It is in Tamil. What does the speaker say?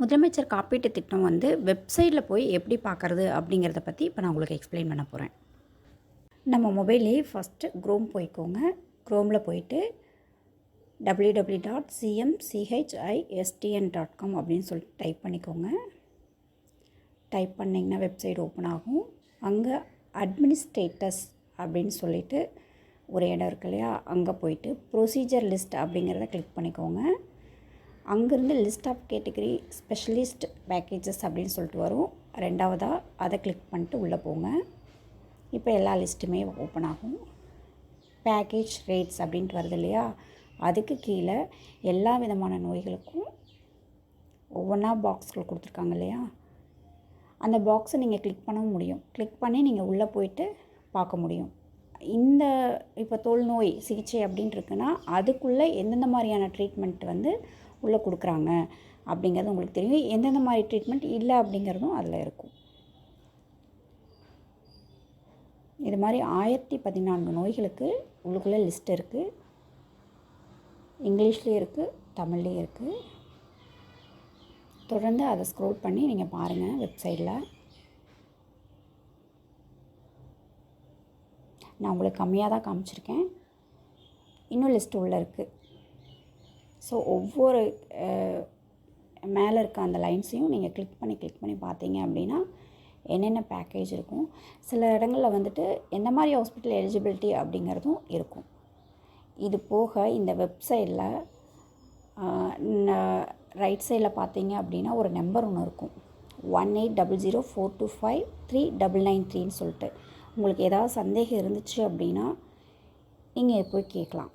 முதலமைச்சர் காப்பீட்டு திட்டம் வந்து வெப்சைட்டில் போய் எப்படி பார்க்குறது அப்படிங்கிறத பற்றி இப்போ நான் உங்களுக்கு எக்ஸ்பிளைன் பண்ண போகிறேன் நம்ம மொபைல்லே ஃபஸ்ட்டு க்ரோம் போய்க்கோங்க. க்ரோமில் போயிட்டு W W dot CMCHISTN dot com அப்படின்னு சொல்லிட்டு டைப் பண்ணிக்கோங்க. டைப் பண்ணிங்கன்னா வெப்சைட் ஓப்பன் ஆகும். அங்கே அட்மினிஸ்ட்ரேட்டர்ஸ் அப்படின்னு சொல்லிட்டு ஒரு இடம் இருக்கு இல்லையா? அங்கே போயிட்டு ப்ரொசீஜர் லிஸ்ட் அப்படிங்கிறத கிளிக் பண்ணிக்கோங்க. அங்கேருந்து list of category specialist packages அப்படின்னு சொல்லிட்டு வரும். ரெண்டாவதாக அதை கிளிக் பண்ணிட்டு உள்ளே போங்க. இப்போ எல்லா லிஸ்ட்டுமே ஓப்பன் ஆகும். பேக்கேஜ் ரேட்ஸ் அப்படின்ட்டு வருது இல்லையா? அதுக்கு கீழே எல்லா விதமான நோய்களுக்கும் ஒவ்வொன்றா பாக்ஸ்கள் கொடுத்துருக்காங்க இல்லையா? அந்த பாக்ஸை நீங்கள் கிளிக் பண்ணவும் முடியும். கிளிக் பண்ணி நீங்கள் உள்ளே போயிட்டு பார்க்க முடியும். இந்த இப்போ தோல் நோய் சிகிச்சை அப்படின்ட்டு இருக்குன்னா அதுக்குள்ளே எந்தெந்த மாதிரியான ட்ரீட்மெண்ட் வந்து உள்ளே கொடுக்குறாங்க அப்படிங்கிறது உங்களுக்கு தெரியும். எந்தெந்த மாதிரி ட்ரீட்மெண்ட் இல்லை அப்படிங்கிறதும் அதில் இருக்கும். இது மாதிரி ஆயிரத்தி பதினான்கு நோய்களுக்கு உள்ளுக்குள்ளே லிஸ்ட் இருக்குது இங்கிலீஷ்லேயும் இருக்குது தமிழ்லேயும் இருக்குது தொடர்ந்து அதை ஸ்க்ரோல் பண்ணி நீங்கள் பாருங்கள் வெப்சைட்டில் நான் உங்களுக்கு கம்மியாக தான் காமிச்சிருக்கேன். இன்னும் லிஸ்ட் உள்ளே இருக்குது ஸோ ஒவ்வொரு மேலே இருக்க அந்த லைன்ஸையும் நீங்கள் கிளிக் பண்ணி கிளிக் பண்ணி பார்த்தீங்க அப்படின்னா என்னென்ன பேக்கேஜ் இருக்கும்? சில இடங்களில் வந்துட்டு எந்த மாதிரி ஹாஸ்பிட்டல் எலிஜிபிலிட்டி அப்படிங்கிறதும் இருக்கும். இது போக இந்த வெப்சைட்டில் ரைட் சைடில் பார்த்தீங்க அப்படின்னா ஒரு நம்பர் ஒன்று இருக்கும். One eight double zero four two five three double nine த்ரீன்னு சொல்லிட்டு. உங்களுக்கு ஏதாவது சந்தேகம் இருந்துச்சு அப்படின்னா நீங்கள் போய் கேட்கலாம்.